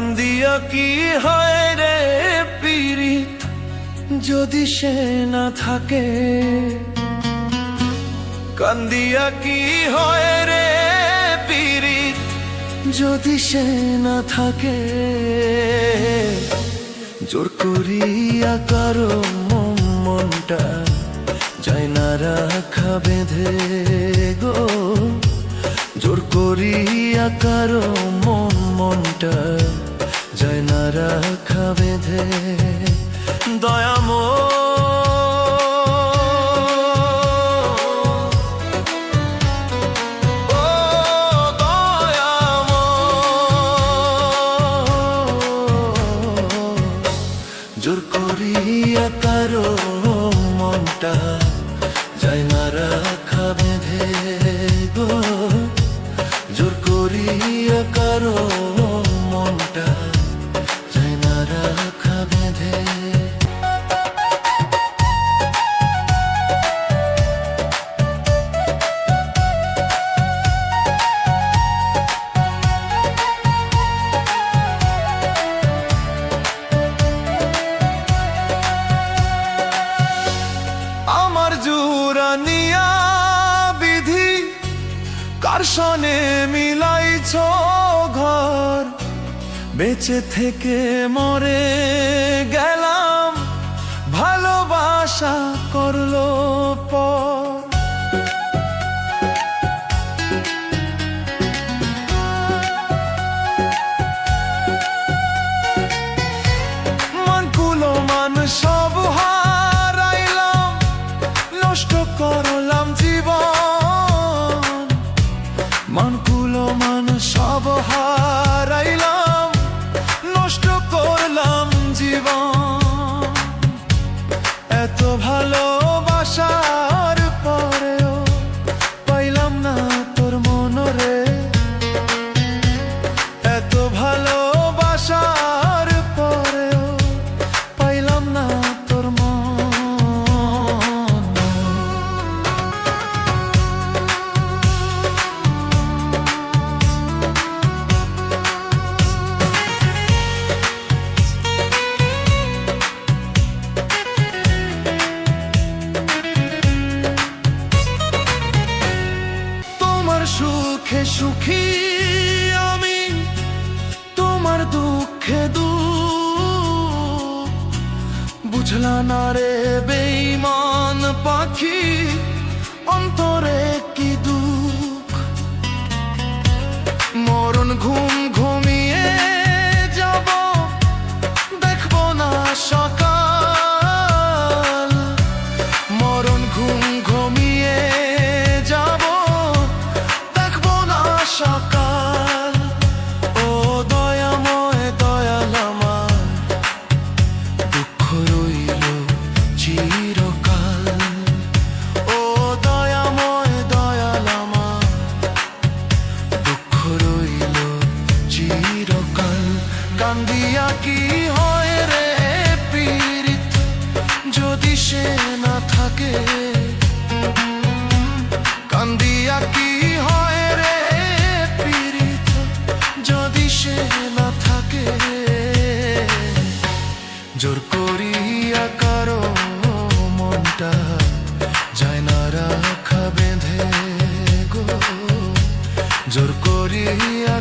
কান্দিয়া কি হয় রে পীড়িত? যদি সে না থাকে কান্দিয়া কি হয় রে পীড়িত? যদি সে না থাকে, জোর করিয়া কারও মন মনটা যায় না রাখা বেঁধে গো। জোর করিয়া কারও মন মনটা যায় না রাখা বেঁধে দয়াম জোর করিয়া কারও মনটা যায় না রাখা বেঁধে গো। জোর করিয়া কারও কার সনে মিলাইছ ঘর বেঁচে থেকে মরে গেলাম ভালোবাসা করল পর। মন মানুষ মান সব হারাইলাম সুখে সুখী আমি তোমার দুঃখে দু বুঝলা না রে বেইমান পাখি কান্দিয়া কি হয় রে পীড়িত? যদি সে না থাকে কান্দিয়া কি হয় রে পীড়িত? যদি সে না থাকে, জোর করিয়া কারও মনটা যায় না রাখা বেঁধে গো। জোর করিয়া